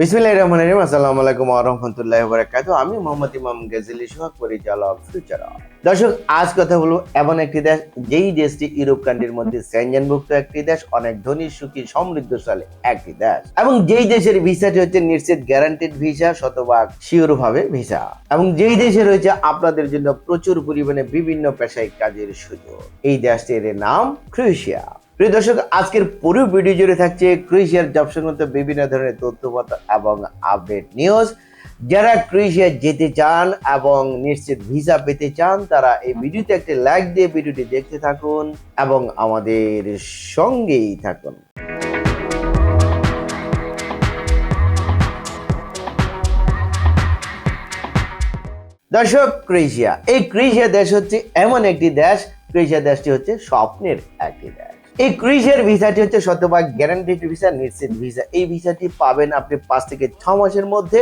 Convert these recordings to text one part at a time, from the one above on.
বিসমিল্লাহির রহমানির রহিম। আলাইকুম ওয়া রাহমাতুল্লাহি আমি মোহাম্মদ ইমাম গাজীলি পরিচালক ফিউচার দর্শক, আজ কথা এমন একটি দেশ, যেই দেশটি ইউরোপ কান্ট্রির মধ্যে একটি দেশ, অনেক ধনী, সুখী, সমৃদ্ধশালী একটি দেশ। এবং যেই দেশের ভিসাটি হচ্ছে নিশ্চিত ভিসা শতভাগ শিওর ভাবে ভিসা এবং যেই দেশে রয়েছে, আপনাদের জন্য প্রচুর পরিমাণে বিভিন্ন পেশায় কাজের সুযোগ। এই দেশটির নাম ক্রোয়েশিয়া। প্রিয় দর্শক, আজকের পুরো ভিডিও জুড়ে থাকছে ক্রোয়েশিয়ার জব সংক্রান্ত বিভিন্ন ধরনের তথ্যপত্র এবং আপডেট নিউজ যারা ক্রোয়েশিয়া যেতে চান এবং নিশ্চিত ভিসা পেতে চান, তারা এই ভিডিওতে একটি লাইক দিয়ে ভিডিওটি দেখতে থাকুন এবং আমাদের সঙ্গেই থাকুন। দর্শক, ক্রোয়েশিয়া। এই ক্রোয়েশিয়া দেশ হচ্ছে এমন একটি দেশ, ক্রোয়েশিয়া দেশটি হচ্ছে স্বপ্নের একটি দেশ। এই ক্রোয়েশিয়ার ভিসাটি হচ্ছে শতভাগ গ্যারান্টিড ভিসা, নিশ্চিত ভিসা। এই ভিসাটি পাবেন আপনি পাঁচ থেকে ছ মাসের মধ্যে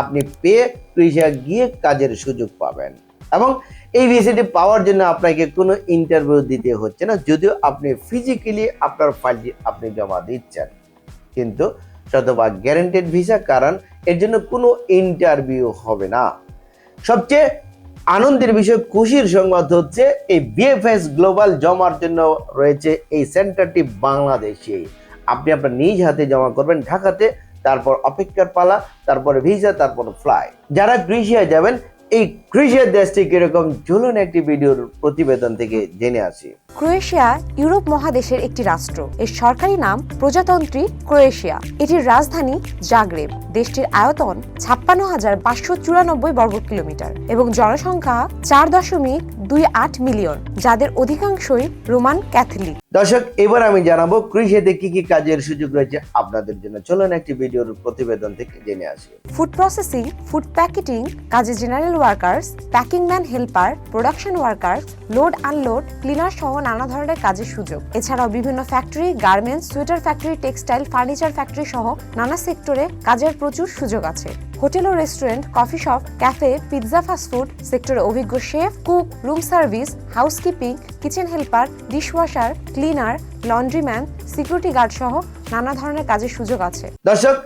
আপনি পেয়ে ক্রোয়েশিয়া গিয়ে কাজের সুযোগ পাবেন। এবং এই ভিসাটি পাওয়ার জন্য আপনাকে কোনো ইন্টারভিউ দিতে হচ্ছে না, যদিও আপনি ফিজিক্যালি আপনার ফাইলটি আপনি জমা দিচ্ছেন। কিন্তু শতভাগ গ্যারান্টেড ভিসা, কারণ এর জন্য কোনো ইন্টারভিউ হবে না। সবচেয়ে আনন্দের বিষয়, খুশির সংবাদ হচ্ছে, এই বিএফএস গ্লোবাল জমার জন্য রয়েছে এই সেন্টারটি বাংলাদেশে। আপনি আপনার নিজ হাতে জমা করবেন ঢাকাতে, তারপর অপেক্ষার পালা, তারপরে ভিসা তারপর ফ্লাই যারা ক্রিসিয়া যাবেন, এই ক্রিসিয়া দেশটি কীরকম চলুন একটি ভিডিওর প্রতিবেদন থেকে জেনে আসি। ক্রোয়েশিয়া, ইউরোপ মহাদেশের একটি রাষ্ট্র। এর সরকারি নাম প্রজাতন্ত্রী ক্রোয়েশিয়া। এটির রাজধানী জাগ্রেব। দেশটির আয়তন ছাপ্পান্ন হাজার পাঁচশো চুরানব্বই বর্গ কিলোমিটার এবং জনসংখ্যা চার দশমিক দুই আট মিলিয়ন যাদের অধিকাংশই রোমান ক্যাথলিক। দর্শক এবার আমি জানাব ক্রিসিয়াতে কি কি কাজের সুযোগ রয়েছে আপনাদের জন্য। চলুন একটি ভিডিওর প্রতিবেদন থেকে জেনে আসি। ফুড প্রসেসিং ফুড প্যাকেটিং কাজে general workers packing man helper production workers load unload cleaner সহ নানা ধরনের কাজের সুযোগ। এছাড়াও বিভিন্ন factory garments sweater factory textile furniture factory সহ নানা সেক্টরে কাজের প্রচুর সুযোগ আছে। হোটেল ও restaurant, coffee shop, cafe, pizza fast food সেক্টরে অভিজ্ঞ chef, cook, room service, housekeeping, kitchen helper, dishwasher, cleaner, laundryman, security guard সহ নানা ধরনের কাজের সুযোগ আছে। দর্শক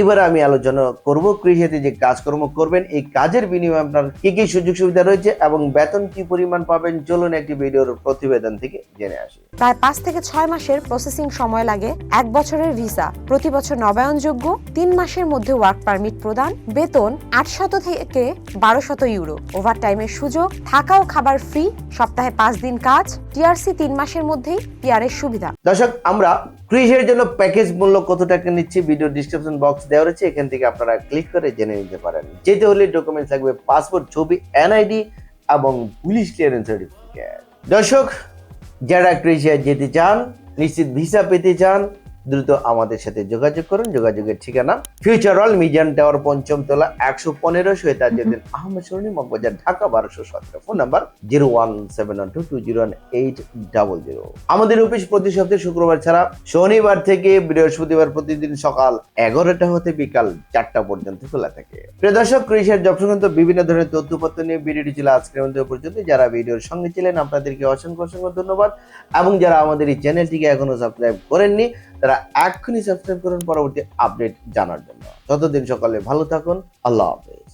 এবার আমি আলোচনা করব। কৃষিতে যে কাজকর্ম করবেন এই কাজের বিনিময়ে আপনার কি কি সুযোগ সুবিধা রয়েছে এবং বেতন কি পরিমাণ পাবেন? চলুন একটি ভিডিওর প্রতিবেদন থেকে জেনে আসি। প্রায় পাঁচ থেকে ছয় মাসের প্রসেসিং সময় লাগে এক বছরের ভিসা। প্রতি বছর নবায়নযোগ্য তিন মাসের মধ্যে ওয়ার্ক পারমিট প্রদান। বেতন আটশত থেকে বারোশত ইউরো। ওভার টাইমের সুযোগ থাকা ও খাবার ফ্রি সপ্তাহে পাঁচ দিন কাজ টিআরসি তিন মাসের মধ্যেই পিআরের সুবিধা। দর্শক আমরা ক্রিসের জন্য প্যাকেজ মূল্য কত টাকা নিচ্ছি? ভিডিও ডিসক্রিপশন বক্স দেওয়া রয়েছে, এখান থেকে আপনারা ক্লিক করে জেনে নিতে পারেন। যেতে হলে ডকুমেন্টস লাগবে পাসপোর্ট ছবি এনআইডি এবং পুলিশ ক্লিয়ারেন্স সার্টিফিকেট দর্শক, যারা ক্রিসিয়া যেতে চান, নিশ্চিত ভিসা পেতে চান দ্রুত আমাদের সাথে যোগাযোগ করুন। যোগাযোগের ঠিকানা ফিউচার অল মিজান টাওয়ার পঞ্চম তলা একশো পনেরো শহীদাজুদ্দিন আহমেদ সরণি মগবাজার ঢাকা বারোশো সতেরো। Phone number zero one seven one two two zero one eight double zero. আমাদের অফিস প্রতি সপ্তাহে শুক্রবার ছাড়া শনিবার থেকে বৃহস্পতিবার প্রতিদিন সকাল এগারোটা হতে বিকাল চারটা পর্যন্ত খোলা থাকে। প্রিয় দর্শক ক্রিসের জব সংক্রান্ত বিভিন্ন ধরনের তথ্যপত্র নিয়ে ভিডিওটি ছিল আজকের মধ্যে পর্যন্ত। যারা ভিডিওর সঙ্গে ছিলেন আপনাদেরকে অসংখ্য অসংখ্য ধন্যবাদ। এবং যারা আমাদের এই চ্যানেলটিকে এখনও সাবস্ক্রাইব করেননি তারা এক্ষুনি সাবস্ক্রাইব করুন পরবর্তী আপডেট জানার জন্য। ততদিন সকালে ভালো থাকুন আল্লাহ হাফেজ।